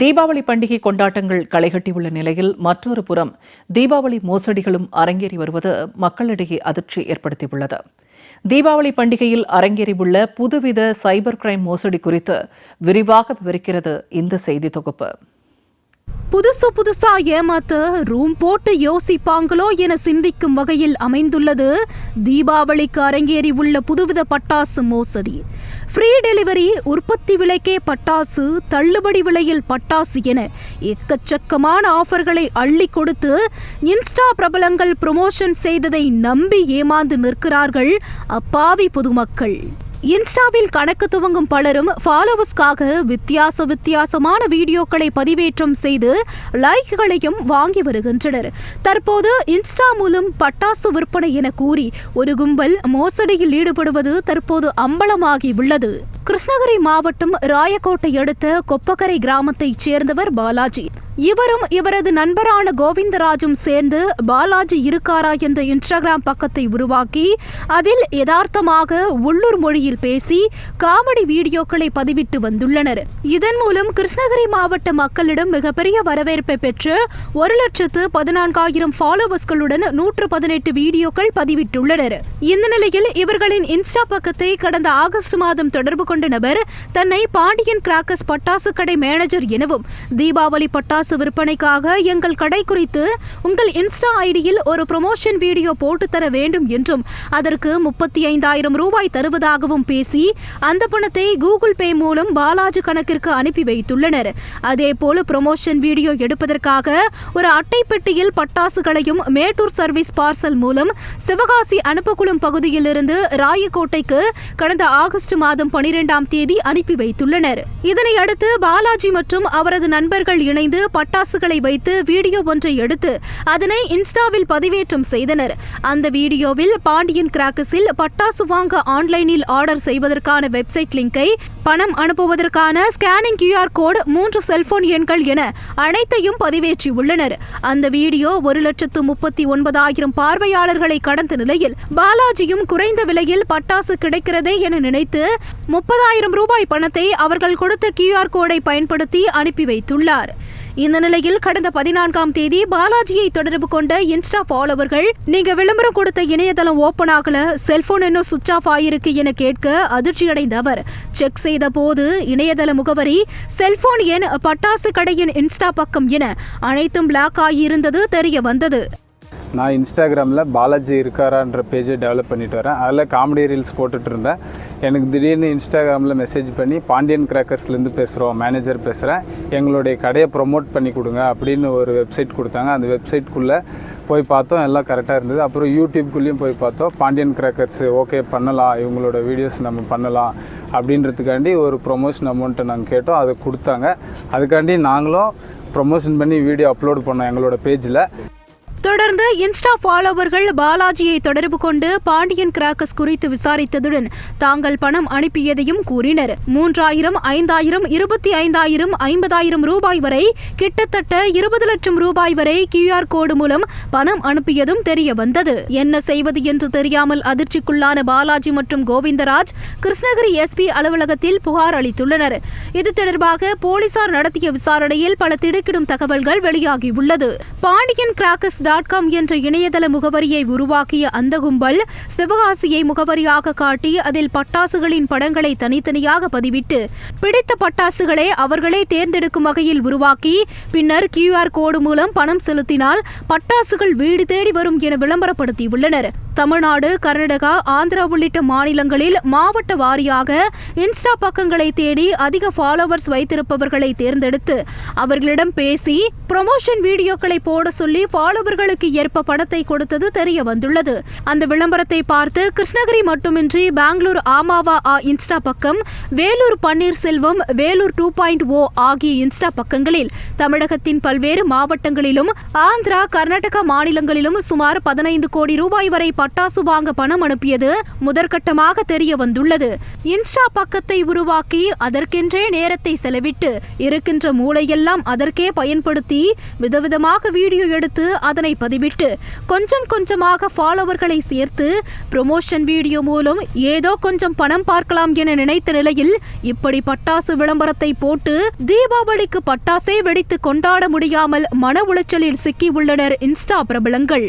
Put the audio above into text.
தீபாவளி பண்டிகை கொண்டாட்டங்கள் களைகட்டியுள்ள நிலையில் மற்றொரு புறம் தீபாவளி மோசடிகளும் அரங்கேறி வருவது மக்களிடையே அதிர்ச்சி ஏற்படுத்தியுள்ளது. தீபாவளி பண்டிகையில் அரங்கேறியுள்ள புதுவித சைபர் கிரைம் மோசடி குறித்து விரிவாக விவரிக்கிறது இந்த செய்தி தொகுப்பு. புதுசு புதுசா ஏமாத்த ரூம் போட்டு யோசிப்பாங்களோ என சிந்திக்கும் வகையில் அமைந்துள்ளது தீபாவளிக்கு அரங்கேறி உள்ள புதுவித பட்டாசு மோசடி. ஃப்ரீ டெலிவரி உற்பத்தி விலைக்கே பட்டாசு தள்ளுபடி விலையில் பட்டாசு என எக்கச்சக்கமான ஆஃபர்களை அள்ளி கொடுத்து இன்ஸ்டா பிரபலங்கள் ப்ரொமோஷன் செய்ததை நம்பி ஏமாந்து நிற்கிறார்கள் அப்பாவி பொதுமக்கள். இன்ஸ்டாவில் கணக்கு துவங்கும் பலரும் ஃபாலோவர்ஸ்க்காக வித்தியாச வித்தியாசமான வீடியோக்களை பதிவேற்றம் செய்து லைக்குகளையும் வாங்கி வருகின்றனர். தற்போது இன்ஸ்டா மூலம் பட்டாசு விற்பனை என கூறி ஒரு கும்பல் மோசடியில் ஈடுபடுவது தற்போது அம்பலமாகி உள்ளது. கிருஷ்ணகிரி மாவட்டம் ராயக்கோட்டை அடுத்த கொப்பக்கரை கிராமத்தைச் சேர்ந்தவர் பாலாஜி. இவரும் இவரது நண்பரான கோவிந்தராஜும் சேர்ந்து பாலாஜி இருக்காரா என்ற இன்ஸ்டாகிராம் பக்கத்தை உருவாக்கி அதில் யதார்த்தமாக உள்ளூர் மொழியில் பேசி காமெடி வீடியோக்களை பதிவிட்டு வந்துள்ளனர். இதன் மூலம் கிருஷ்ணகிரி மாவட்ட மக்களிடம் மிகப்பெரிய வரவேற்பை பெற்று ஒரு லட்சத்து பதினான்காயிரம் ஃபாலோவர்ஸ்களுடன் நூற்று பதினெட்டு வீடியோக்கள் பதிவிட்டுள்ளனர். இந்த நிலையில் இவர்களின் இன்ஸ்டா பக்கத்தை கடந்த ஆகஸ்ட் மாதம் தொடர்பு கொண்ட நபர் தன்னை பாண்டியன் கிராக்கஸ் பட்டாசு கடை மேனேஜர் எனவும் தீபாவளி பட்டாசு விற்பனைக்காக எங்கள் கடை குறித்து உங்கள் இன்ஸ்டா ஐடியில் ஒரு ப்ரொமோஷன் வீடியோ போட்டு தர வேண்டும் என்றும் அதற்கு முப்பத்தி ஐந்தாயிரம் ரூபாய் தருவதாகவும் பேசி அந்த பணத்தை கூகுள் பே மூலம் பாலாஜி கணக்கிற்கு அனுப்பி வைத்துள்ளனர். அதேபோல ப்ரொமோஷன் வீடியோ எடுப்பதற்காக ஒரு அட்டை பெட்டியில் பட்டாசுகளையும் மேட்டூர் சர்வீஸ் பார்சல் மூலம் சிவகாசி அனுப்பக்குளம் பகுதியிலிருந்து ராயக்கோட்டைக்கு கடந்த ஆகஸ்ட் மாதம் பனிரெண்டாம் தேதி அனுப்பி வைத்துள்ளனர். இதனையடுத்து பாலாஜி மற்றும் அவரது நண்பர்கள் இணைந்து பட்டாசுகளை வைத்து வீடியோ ஒன்றை எடுத்து அதனை இன்ஸ்டாவில் பதிவேற்றம் செய்தனர். அந்த வீடியோவில் பாண்டியன் கிராக்கஸில் பட்டாசு வாங்க ஆன்லைனில் ஆர்டர் செய்வதற்கான வெப்சைட் லிங்கை பணம் அனுப்புவதற்கான ஸ்கேனிங் கியூஆர் கோடு மூன்று செல்போன் எண்கள் என அனைத்தையும் பதிவேற்றியுள்ளனர் அந்த வீடியோ ஒரு லட்சத்து முப்பத்தி ஒன்பதாயிரம் பார்வையாளர்களை கடந்த நிலையில் பாலாஜியும் குறைந்த விலையில் பட்டாசு கிடைக்கிறதே என நினைத்து முப்பதாயிரம் ரூபாய் பணத்தை அவர்கள் கொடுத்த கியூஆர் கோடை பயன்படுத்தி அனுப்பி வைத்துள்ளார். இந்த நிலையில் கடந்த பதினான்காம் தேதி பாலாஜியை தொடர்பு கொண்ட இன்ஸ்டா ஃபாலோவர்கள் நீங்க விளம்பரம் கொடுத்த இணையதளம் ஓபன் ஆகல செல்போன் இன்னும் சுவிச் ஆஃப் ஆயிருக்கு என கேட்க அதிர்ச்சியடைந்த அவர் செக் செய்த போது இணையதள முகவரி செல்போன் எண் பட்டாசு கடையின் இன்ஸ்டா பக்கம் என அனைத்தும் பிளாக் ஆகியிருந்தது தெரிய வந்தது. நான் இன்ஸ்டாகிராமில் பாலாஜி இருக்காரான்ற பேஜை டெவலப் பண்ணிட்டு வரேன். அதில் காமெடி ரீல்ஸ் போட்டுட்டு இருந்தேன். எனக்கு திடீர்னு இன்ஸ்டாகிராமில் மெசேஜ் பண்ணி பாண்டியன் கிராக்கர்ஸ்லேருந்து பேசுகிறோம் மேனேஜர் பேசுகிறேன் எங்களுடைய கடையை ப்ரொமோட் பண்ணி கொடுங்க அப்படின்னு ஒரு வெப்சைட் கொடுத்தாங்க. அந்த வெப்சைட்குள்ளே போய் பார்த்தோம். எல்லாம் கரெக்டாக இருந்தது. அப்புறம் யூடியூப்குள்ளேயும் போய் பார்த்தோம். பாண்டியன் கிராக்கர்ஸ் ஓகே பண்ணலாம். இவங்களோட வீடியோஸ் நம்ம பண்ணலாம். அப்படின்றதுக்காண்டி ஒரு ப்ரொமோஷன் அமௌண்ட்டை நாங்கள் கேட்டோம். அதை கொடுத்தாங்க. அதுக்காண்டி நாங்களும் ப்ரொமோஷன் பண்ணி வீடியோ அப்லோட் பண்ணோம் எங்களோட பேஜில் தொடர்ந்து இன்ஸ்டா ஃபாலோவர்கள் பாலாஜியை தொடர்பு கொண்டு பாண்டியன் கிராக்கஸ் குறித்து விசாரித்ததுடன் தாங்கள் பணம் அனுப்பியதையும் கூறினர். மூன்றாயிரம் ஐந்தாயிரம் இருபத்தி ஐந்தாயிரம் ஐம்பதாயிரம் ரூபாய் வரை கிட்டத்தட்ட இருபது லட்சம் ரூபாய் வரை கியூஆர் கோடு மூலம் பணம் அனுப்பியதும் தெரிய வந்தது என்ன செய்வது என்று தெரியாமல் அதிர்ச்சிக்குள்ளான பாலாஜி மற்றும் கோவிந்தராஜ் கிருஷ்ணகிரி எஸ்பி அலுவலகத்தில் புகார் அளித்துள்ளனர். இது தொடர்பாக போலீசார் நடத்திய விசாரணையில் பல திடுக்கிடும் தகவல்கள் வெளியாகியுள்ளது. பாண்டியன் கிராக்கஸ் டாட் காம் என்ற இணையதள முகவரியை உருவாக்கிய அந்த கும்பல் சிவகாசியை முகவரியாக காட்டி அதில் பட்டாசுகளின் படங்களை தனித்தனியாக பதிவிட்டு பிடித்த பட்டாசுகளை அவர்களே தேர்ந்தெடுக்கும் வகையில் உருவாக்கி பின்னர் கியூஆர் கோடு மூலம் பணம் செலுத்தினால் பட்டாசுகள் வீடு தேடி வரும் என விளம்பரப்படுத்தியுள்ளனர். தமிழ்நாடு கர்நாடகா ஆந்திரா உள்ளிட்ட மாநிலங்களில் மாவட்ட வாரியாக இன்ஸ்டா பக்கங்களை தேடி அதிக ஃபாலோவர்ஸ் வைத்திருப்பவர்களை தேர்ந்தெடுத்து அவர்களிடம் பேசி ப்ரொமோஷன் வீடியோக்களை போட சொல்லி ஃபாலோவர்களுக்கு ஏற்ப பணத்தை கொடுத்தது தெரிய வந்துள்ளது. அந்த விளம்பரத்தை பார்த்து கிருஷ்ணகிரி மட்டுமின்றி பெங்களூர் ஆமாவா ஆ இன்ஸ்டா பக்கம் Vellore Panneerselvam Vellore two point O ஆகிய இன்ஸ்டா பக்கங்களில் தமிழகத்தின் பல்வேறு மாவட்டங்களிலும் ஆந்திரா கர்நாடகா மாநிலங்களிலும் சுமார் பதினைந்து கோடி ரூபாய் வரை பட்டாசு வாங்க பணம் அனுப்பியது முதற்கட்டமாக தெரிய வந்துள்ளது இன்ஸ்டா பக்கத்தை உருவாக்கி அதற்கென்றே நேரத்தை செலவிட்டு இருக்கின்ற மூளையெல்லாம் அதற்கே பயன்படுத்தி விதவிதமாக வீடியோ எடுத்து அதனை பதிவிட்டு கொஞ்சம் கொஞ்சமாக ஃபாலோவர்களை சேர்த்து ப்ரொமோஷன் வீடியோ மூலம் ஏதோ கொஞ்சம் பணம் பார்க்கலாம் என நினைத்த நிலையில் இப்படி பட்டாசு விளம்பரத்தை போட்டு தீபாவளிக்கு பட்டாசே வெடித்து கொண்டாட முடியாமல் மன உளைச்சலில் சிக்கியுள்ளனர் இன்ஸ்டா பிரபலங்கள்.